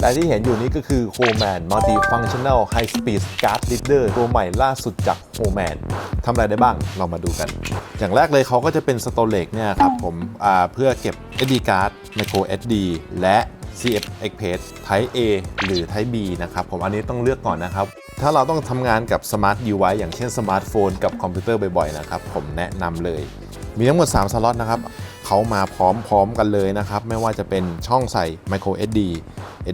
และที่เห็นอยู่นี้ก็คือ h o m a n Multifunctional High Speed Card Reader ตัวใหม่ล่าสุดจาก h o m a n ทำอะไรได้บ้าง เรามาดูกัน อย่างแรกเลยเขาก็จะเป็น Storage เนี่ยครับผมเพื่อเก็บ SD card Micro SD และ CF Express Type A หรือ Type B นะครับผมอันนี้ต้องเลือกก่อนนะครับ ถ้าเราต้องทำงานกับ Smart UI อย่างเช่นสมาร์ทโฟนกับคอมพิวเตอร์บ่อยๆนะครับผมแนะนำเลย มีทั้งหมด 3 สล็อตนะครับเขามาพร้อมๆกันเลยนะครับ ไม่ว่าจะเป็นช่องใส่ micro SD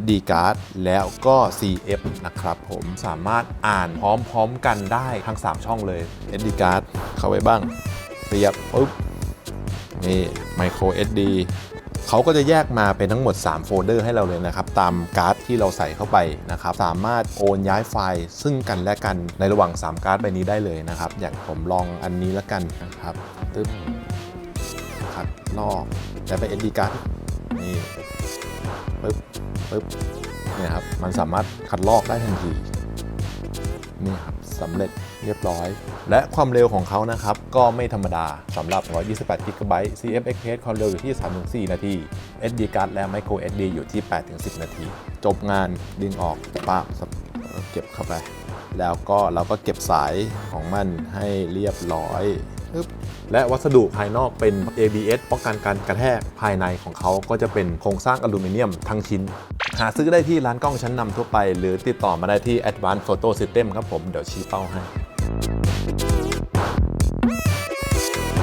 SD card แล้วก็ CF นะครับผมสามารถอ่านพร้อมๆกันได้ทั้ง 3 ช่องเลย SD card เข้าไปบ้างเสียบปุ๊บนี่ micro SD เขาก็จะแยกมาเป็นทั้งหมด 3 โฟลเดอร์ให้เราเลยนะครับ ตามการ์ดที่เราใส่เข้าไปนะครับ สามารถโอนย้ายไฟล์ซึ่งกันและกันในระหว่าง 3 การ์ดใบนี้ได้เลยนะครับ อย่างผมลองอันนี้แล้วกันนะครับตึ๊บคัดลอกแล้วไป SD การ์ดนี่ปึ๊บ ปึ๊บเนี่ยครับมันสามารถคัดลอกได้ทันทีนี่ครับสำเร็จเรียบร้อย และความเร็วของเขานะครับ ก็ไม่ธรรมดาสำหรับ 128 GB CF Express ความเร็วอยู่ที่ 3-4 นาที SD card และ Micro SD อยู่ที่ 8-10 นาที จบงานดึงออกปาบเก็บเข้าไป แล้วก็เราก็เก็บสายของมันให้เรียบร้อยและวัสดุภายนอกเป็น ABS ป้องกันการกระแทกภายในของเขาก็จะเป็นโครงสร้างอลูมิเนียมทั้งชิ้น หาซื้อได้ที่ร้านกล้องชั้นนำทั่วไป หรือติดต่อมาได้ที่ Advanced Photo System ครับผม เดี๋ยวชี้เป้าให้